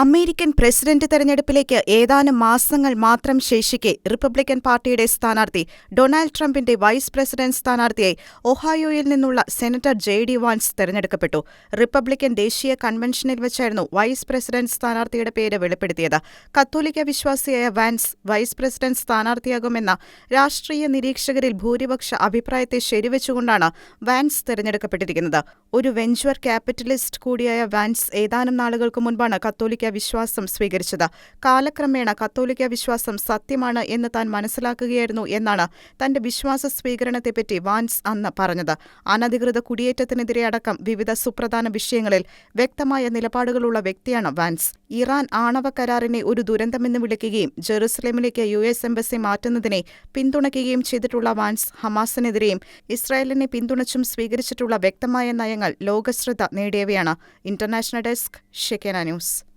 American president തെരഞ്ഞെടുപ്പിലേക്ക് ഏതാനും മാസങ്ങൾ മാത്രം ശേഷിക്കെ റിപ്പബ്ലിക്കൻ പാർട്ടിയുടെ സ്ഥാനാർത്ഥി ഡൊണാൾഡ് ട്രംപിന്റെ വൈസ് പ്രസിഡന്റ് സ്ഥാനാർത്ഥിയായി ഒഹായോയിൽ നിന്നുള്ള സെനറ്റർ ജെ ഡി വാൻസ് തെരഞ്ഞെടുക്കപ്പെട്ടു. റിപ്പബ്ലിക്കൻ ദേശീയ കൺവെൻഷനിൽ വെച്ചായിരുന്നു വൈസ് പ്രസിഡന്റ് സ്ഥാനാർത്ഥിയുടെ പേര് വെളിപ്പെടുത്തിയത്. കത്തോലിക്ക വിശ്വാസിയായ വാൻസ് വൈസ് പ്രസിഡന്റ് സ്ഥാനാർത്ഥിയാകുമെന്ന രാഷ്ട്രീയ നിരീക്ഷകരിൽ ഭൂരിപക്ഷ അഭിപ്രായത്തെ ശരിവെച്ചുകൊണ്ടാണ് വാൻസ് തെരഞ്ഞെടുക്കപ്പെട്ടിരിക്കുന്നത്. ഒരു വെഞ്ചർ ക്യാപിറ്റലിസ്റ്റ് കൂടിയായ വാൻസ് ഏതാനും നാളുകൾക്ക് മുൻപാണ് കത്തോലിക്ക വിശ്വാസം സ്വീകരിച്ചത്. കാലക്രമേണ കത്തോലിക്ക വിശ്വാസം സത്യമാണ് എന്ന് താൻ മനസ്സിലാക്കുകയായിരുന്നു എന്നാണ് തന്റെ വിശ്വാസ സ്വീകരണത്തെപ്പറ്റി വാൻസ് അന്ന് പറഞ്ഞത്. അനധികൃത കുടിയേറ്റത്തിനെതിരെ അടക്കം വിവിധ സുപ്രധാന വിഷയങ്ങളിൽ വ്യക്തമായ നിലപാടുകളുള്ള വ്യക്തിയാണ് വാൻസ്. ഇറാൻ ആണവ കരാറിനെ ഒരു ദുരന്തമെന്ന് വിളിക്കുകയും ജെറുസലേമിലേക്ക് യു എസ് എംബസി മാറ്റുന്നതിനെ പിന്തുണയ്ക്കുകയും ചെയ്തിട്ടുള്ള വാൻസ് ഹമാസിനെതിരെയും ഇസ്രായേലിനെ പിന്തുണച്ചും സ്വീകരിച്ചിട്ടുള്ള വ്യക്തമായ നയങ്ങൾ ലോകശ്രദ്ധ നേടിയവയാണ്. International desk Shekinah news.